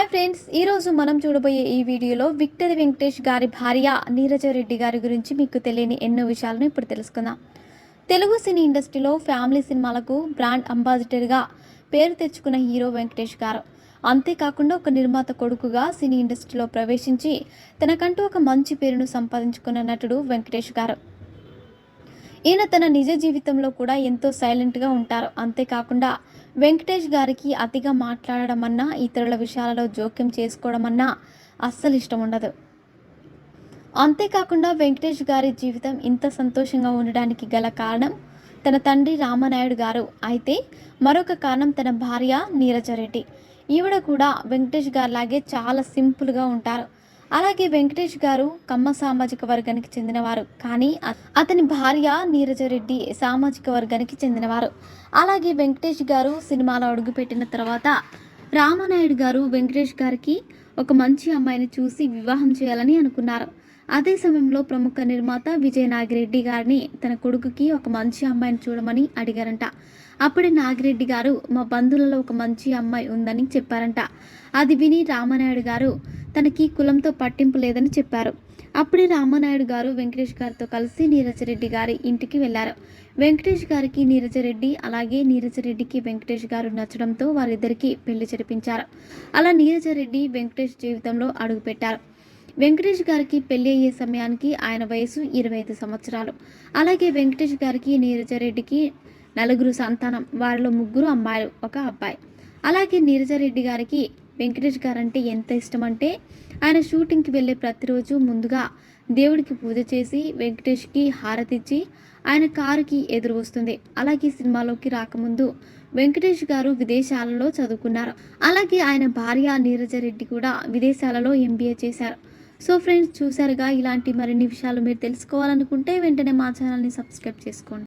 Hi friends ఈరోజు మనం చూడబోయే ఈ వీడియోలో విక్టరీ వెంకటేష్ గారి భార్య నీరజ రెడ్డి గారి గురించి మీకు తెలియని ఎన్నో విషయాలను ఇప్పుడు తెలుసుకుందాం. తెలుగు సినీ ఇండస్ట్రీలో ఫ్యామిలీ సినిమాలకు బ్రాండ్ అంబాసిడర్గా పేరు తెచ్చుకున్న హీరో వెంకటేష్ గారు. అంతేకాకుండా ఒక నిర్మాత కొడుకుగా సినీ ఇండస్ట్రీలో ప్రవేశించి తనకంటూ ఒక మంచి పేరును సంపాదించుకున్న నటుడు వెంకటేష్ గారు. ఈయన తన నిజ జీవితంలో కూడా ఎంతో సైలెంట్గా ఉంటారు. అంతేకాకుండా వెంకటేష్ గారికి అతిగా మాట్లాడడం అన్నా ఇతరుల విషయాలలో జోక్యం చేసుకోవడం అన్నా అస్సలు ఇష్టం ఉండదు. అంతేకాకుండా వెంకటేష్ గారి జీవితం ఇంత సంతోషంగా ఉండడానికి గల కారణం తన తండ్రి రామనాయుడు గారు. అయితే మరొక కారణం తన భార్య నీరజరెడ్డి. ఈవిడ కూడా వెంకటేష్ గారిలాగే చాలా సింపుల్గా ఉంటారు. అలాగే వెంకటేష్ గారు కమ్మ సామాజిక వర్గానికి చెందినవారు. కానీ అతని భార్య నీరజరెడ్డి సామాజిక వర్గానికి చెందినవారు. అలాగే వెంకటేష్ గారు సినిమాలో అడుగుపెట్టిన తర్వాత రామనాయుడు గారు వెంకటేష్ గారికి ఒక మంచి అమ్మాయిని చూసి వివాహం చేయాలని అనుకున్నారు. అదే సమయంలో ప్రముఖ నిర్మాత విజయ నాగిరెడ్డి గారిని తన కొడుకుకి ఒక మంచి అమ్మాయిని చూడమని అడిగారంట. అప్పుడే నాగిరెడ్డి గారు మా బంధువులలో ఒక మంచి అమ్మాయి ఉందని చెప్పారంట. అది విని రామనాయుడు గారు తనకి కులంతో పట్టింపు లేదని చెప్పారు. అప్పుడే రామనాయుడు గారు వెంకటేష్ గారితో కలిసి నీరజరెడ్డి గారి ఇంటికి వెళ్ళారు. వెంకటేష్ గారికి నీరజరెడ్డి అలాగే నీరజరెడ్డికి వెంకటేష్ గారు నచ్చడంతో వారిద్దరికీ పెళ్ళి జరిపించారు. అలా నీరజరెడ్డి వెంకటేష్ జీవితంలో అడుగుపెట్టారు వెంకటేష్ గారికి పెళ్ళి అయ్యే సమయానికి ఆయన వయసు ఇరవై ఐదు సంవత్సరాలు. అలాగే వెంకటేష్ గారికి నీరజరెడ్డికి నలుగురు సంతానం వారిలో ముగ్గురు అమ్మాయిలు ఒక అబ్బాయి. అలాగే నీరజరెడ్డి గారికి వెంకటేష్ గారంటే ఎంత ఇష్టం అంటే ఆయన షూటింగ్కి వెళ్ళే ప్రతిరోజు ముందుగా దేవుడికి పూజ చేసి వెంకటేష్కి హారతిచ్చి ఆయన కారుకి ఎదురు వస్తుంది. అలాగే సినిమాలోకి రాకముందు వెంకటేష్ గారు విదేశాలలో చదువుకున్నారు. అలాగే ఆయన భార్య నీరజరెడ్డి కూడా విదేశాలలో ఎంబీఏ చేశారు. సో ఫ్రెండ్స్ చూసారుగా ఇలాంటి మరిన్ని విషయాలు మీరు తెలుసుకోవాలనుకుంటే వెంటనే మా ఛానల్ని సబ్స్క్రైబ్ చేసుకోండి.